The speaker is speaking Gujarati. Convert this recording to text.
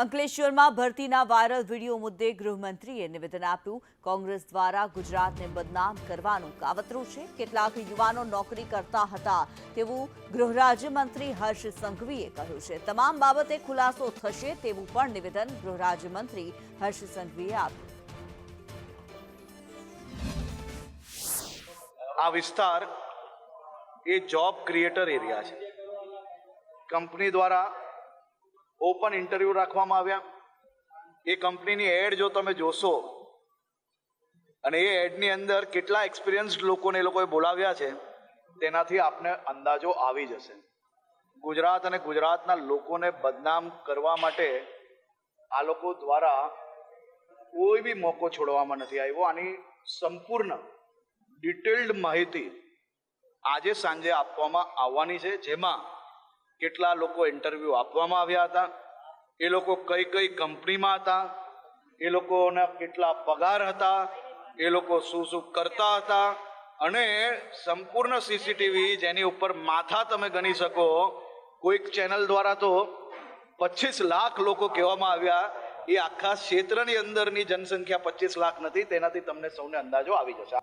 અંકલેશ્વરમાં ભરતીના વાયરલ વીડિયો મુદ્દે ગૃહમંત્રીએ નિવેદન આપ્યું. કોંગ્રેસ દ્વારા ગુજરાતને બદનામ કરવાનું કાવતરું છે. કેટલાક યુવાનો નોકરી કરતા હતા તેવું ગૃહ રાજ્યમંત્રી હર્ષ સંઘવીએ કહ્યું છે. તમામ બાબતે ખુલાસો થશે તેવું પણ નિવેદન ગૃહ રાજ્યમંત્રી હર્ષ સંઘવીએ આપ્યું. આ વિસ્તાર એ જોબ ક્રિએટર એરિયા છે. કંપની દ્વારા ઓપન ઇન્ટરવ્યૂ રાખવામાં આવ્યા. એ કંપનીની એડ જો તમે જોશો, અને એ એડની અંદર કેટલા એક્સપિરિયન્સ્ડ લોકોને એ લોકોએ બોલાવ્યા છે, તેનાથી આપને અંદાજો આવી જશે. ગુજરાત અને ગુજરાતના લોકોને બદનામ કરવા માટે આ લોકો દ્વારા કોઈ બી મોકો છોડવામાં નથી આવ્યો. આની સંપૂર્ણ ડિટેલ્ડ માહિતી આજે સાંજે આપવામાં આવવાની છે, જેમાં કેટલા લોકો ઇન્ટરવ્યૂ આપવામાં આવ્યા હતા, એ લોકો કઈ કઈ કંપનીમાં હતા, એ લોકોના કેટલા પગાર હતા, એ લોકો શું શું કરતા હતા, અને સંપૂર્ણ સીસીટીવી જેની ઉપર માથા તમે ગણી શકો, કોઈક ચેનલ દ્વારા તો પચીસ લાખ લોકો કહેવામાં આવ્યા, એ આખા ક્ષેત્રની અંદરની જનસંખ્યા પચીસ લાખ નથી, તેનાથી તમને સૌને અંદાજો આવી જશે.